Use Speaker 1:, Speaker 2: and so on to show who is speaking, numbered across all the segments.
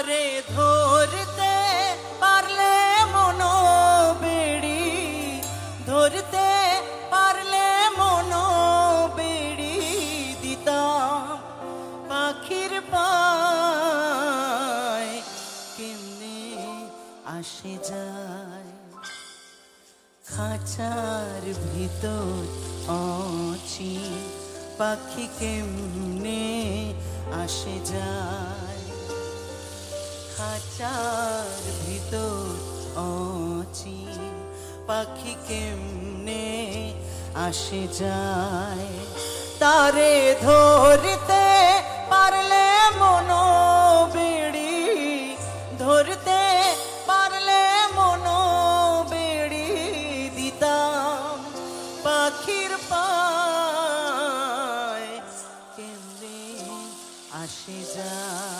Speaker 1: তারে ধরতে পারলে মনো বেড়ি। ধরতে পারলে মনো বেড়ি দিতাম পাখির পায়। কেমনে আসে যায়? খাঁচার ভিতর অচি পাখি কেমনে আসে যায়? খাঁচার ভিতর অচি পাখি কেমনে আসে যায়? তারে ধরতে পারলে মনো বেড়ি ধরতে পারলে মনো বেড়ি দিতাম। পাখির পায় কেমনে আসে যায়?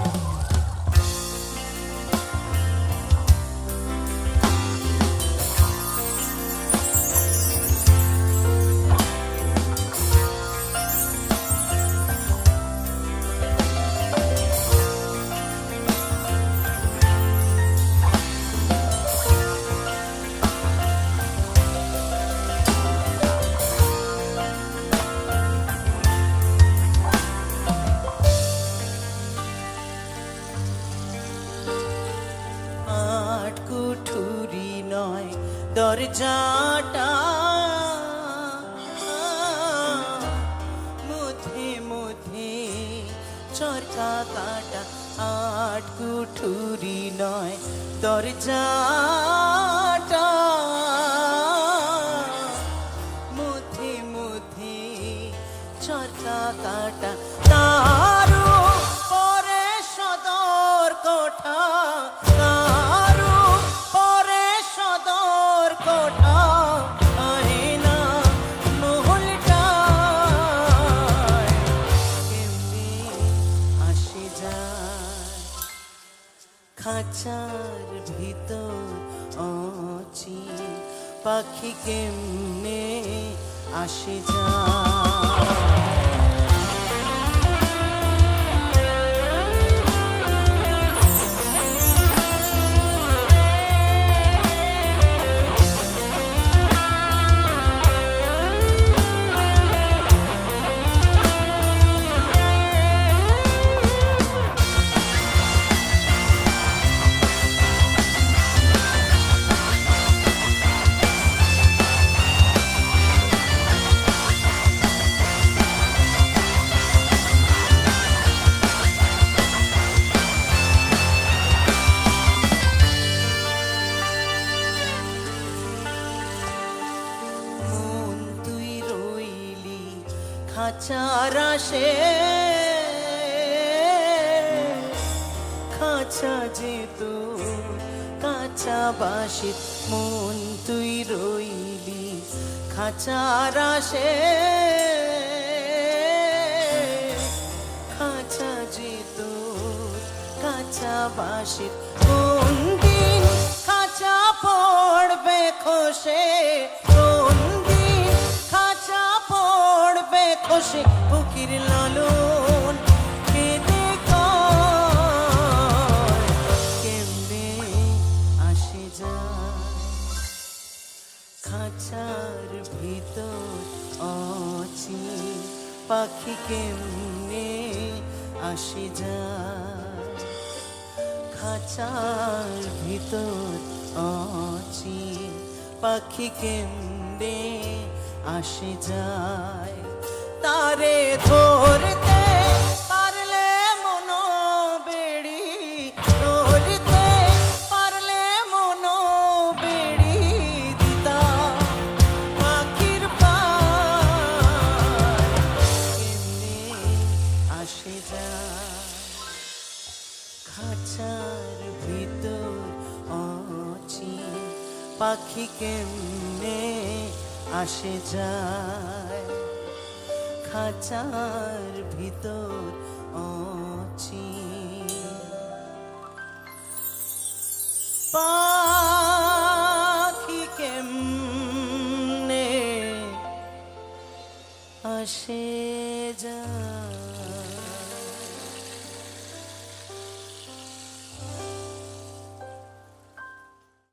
Speaker 1: দরজাটা মধ্যে মধ্যে চরকা কাটা আট কুঠুরি নয় দরজাটা খাঁচার ভিতর অচি পাখি কেমনে আসে যায় খাঁচার আসে খাঁচা যে তো কাঁচা বাসি মন তুই রইলি। খাঁচার আসে খাঁচা যে তো কাঁচা বাসি কোন দিন খাঁচা পড়বে খসে। খাঁচার ভিতর পাখি কেমনে আসে যায়? খাঁচার ভিতর অচি পাখি কেমনে আসে যায়? পারলে মনো বেড়ি পারলে মনো বেড়ি পাখির আসে ভিতর অচি পাখি কেমনে আসে যায়? খাঁচার ভিতর অচি পাখি কেমনে আসে যা